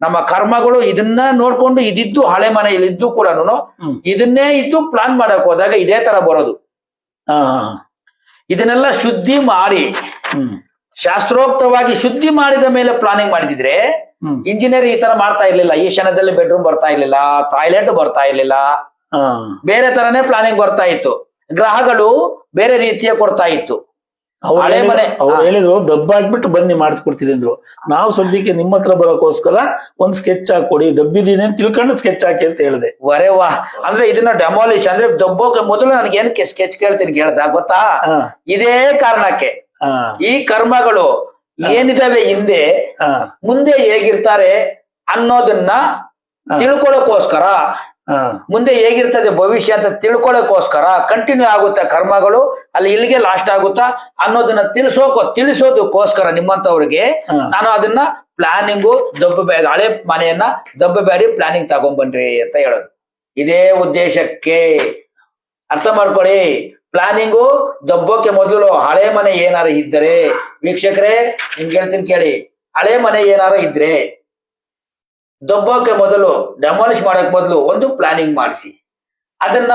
ನಮ್ಮ ಕರ್ಮಗಳು ಇದನ್ನ ನೋಡ್ಕೊಂಡು ಇದಿದ್ದು ಹಳೆ ಮನೆಯಲ್ಲಿ ಇದ್ದು ಕೂಡ ಇದನ್ನೇ ಇದ್ದು ಪ್ಲಾನ್ ಮಾಡಕ್ ಹೋದಾಗ ಇದೇ ತರ ಬರೋದು. ಇದನ್ನೆಲ್ಲ ಶುದ್ಧಿ ಮಾಡಿ ಹ್ಮ್. ಶಾಸ್ತ್ರೋಕ್ತವಾಗಿ ಶುದ್ಧಿ ಮಾಡಿದ ಮೇಲೆ ಪ್ಲಾನಿಂಗ್ ಮಾಡಿದ್ರೆ ಇಂಜಿನಿಯರ್ ಈ ತರ ಮಾಡ್ತಾ ಇರ್ಲಿಲ್ಲ. ಈ ಕ್ಷಣದಲ್ಲಿ ಬೆಡ್ರೂಮ್ ಬರ್ತಾ ಇರ್ಲಿಲ್ಲ ಟಾಯ್ಲೆಟ್ ಬರ್ತಾ ಇರ್ಲಿಲ್ಲ. ಬೇರೆ ತರನೇ ಪ್ಲಾನಿಂಗ್ ಬರ್ತಾ ಇತ್ತು. ಗ್ರಹಗಳು ಬೇರೆ ರೀತಿಯ ಕೊಡ್ತಾ ಇತ್ತು. ಹಳೆ ಹೇಳಿದ್ರು- ಮನೆ. ಅವ್ರು. ಹೇಳಿದ್ರು ದಬ್ಬಾಕ್ಬಿಟ್ಟು ಬನ್ನಿ ಮಾಡಿಸ್ಕೊಡ್ತೀನಿ ಅಂದ್ರು. ನಾವು ಸದ್ಯಕ್ಕೆ ನಿಮ್ಮ ಹತ್ರ ಬರೋಕೋಸ್ಕರ ಒಂದ್ ಸ್ಕೆಚ್ ಹಾಕೊಡಿ ದಬ್ಬಿದೀನಿ ಅಂತ ತಿಳ್ಕೊಂಡು ಸ್ಕೆಚ್ ಹಾಕಿ ಅಂತ ಹೇಳಿದೆ. ವರೆ ವಾ. ಅಂದ್ರೆ ಇದನ್ನ ಡೆಮಾಲಿಷ್ ಅಂದ್ರೆ ದಬ್ಬೋಕೆ ಮೊದಲು ನನಗೆ ಏನಕ್ಕೆ ಸ್ಕೆಚ್ ಕೇಳ್ತೀನಿ ಕೇಳ್ದ ಗೊತ್ತಾ? ಇದೇ ಕಾರಣಕ್ಕೆ. ಈ ಕರ್ಮಗಳು ಏನಿದಾವೆ ಹಿಂದೆ ಮುಂದೆ ಹೇಗಿರ್ತಾರೆ ಅನ್ನೋದನ್ನ ಹಾ. ಮುಂದೆ ಹೇಗಿರ್ತದೆ ಭವಿಷ್ಯ ಅಂತ ತಿಳ್ಕೊಳ್ಳೋಕೋಸ್ಕರ ಕಂಟಿನ್ಯೂ ಆಗುತ್ತೆ ಕರ್ಮಗಳು ಅಲ್ಲಿ ಇಲ್ಲಿಗೆ ಲಾಸ್ಟ್ ಆಗುತ್ತಾ ಅನ್ನೋದನ್ನ ತಿಳಿಸೋಕ ತಿಳಿಸೋದಕ್ಕೋಸ್ಕರ ನಿಮ್ಮಂತವ್ರಿಗೆ. ನಾನು ಅದನ್ನ ಪ್ಲಾನಿಂಗು ದಬ್ಬ ಹಳೆ ಮನೆಯನ್ನ ದಬ್ಬಬೇಡಿ ಪ್ಲಾನಿಂಗ್ ತಗೊಂಡ್ಬನ್ರಿ ಅಂತ ಹೇಳೋದು. ಇದೇ ಉದ್ದೇಶಕ್ಕೆ. ಅರ್ಥ ಮಾಡ್ಕೊಳ್ಳಿ. ಪ್ಲಾನಿಂಗು ದಬ್ಬೋಕೆ ಮೊದಲು ಹಳೆ ಮನೆ ಏನಾರು ಇದ್ದರೆ ವೀಕ್ಷಕರೇ ನಿಮ್ಗೆ ಹೇಳ್ತೀನಿ ಕೇಳಿ. ಹಳೆ ಮನೆ ಏನಾರು ಇದ್ರೆ ದಬ್ಬೋಕೆ ಮೊದಲು ಡೆಮಾಲಿಷ್ ಮಾಡೋಕೆ ಮೊದಲು ಒಂದು ಪ್ಲಾನಿಂಗ್ ಮಾಡಿಸಿ. ಅದನ್ನ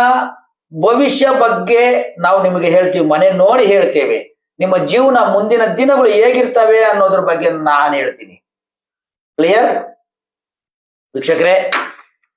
ಭವಿಷ್ಯ ಬಗ್ಗೆ ನಾವು ನಿಮಗೆ ಹೇಳ್ತೀವಿ, ಮನೆ ನೋಡಿ ಹೇಳ್ತೇವೆ. ನಿಮ್ಮ ಜೀವನ ಮುಂದಿನ ದಿನಗಳು ಹೇಗಿರ್ತವೆ ಅನ್ನೋದ್ರ ಬಗ್ಗೆ ನಾನು ಹೇಳ್ತೀನಿ. ಕ್ಲಿಯರ್ ವೀಕ್ಷಕರೇ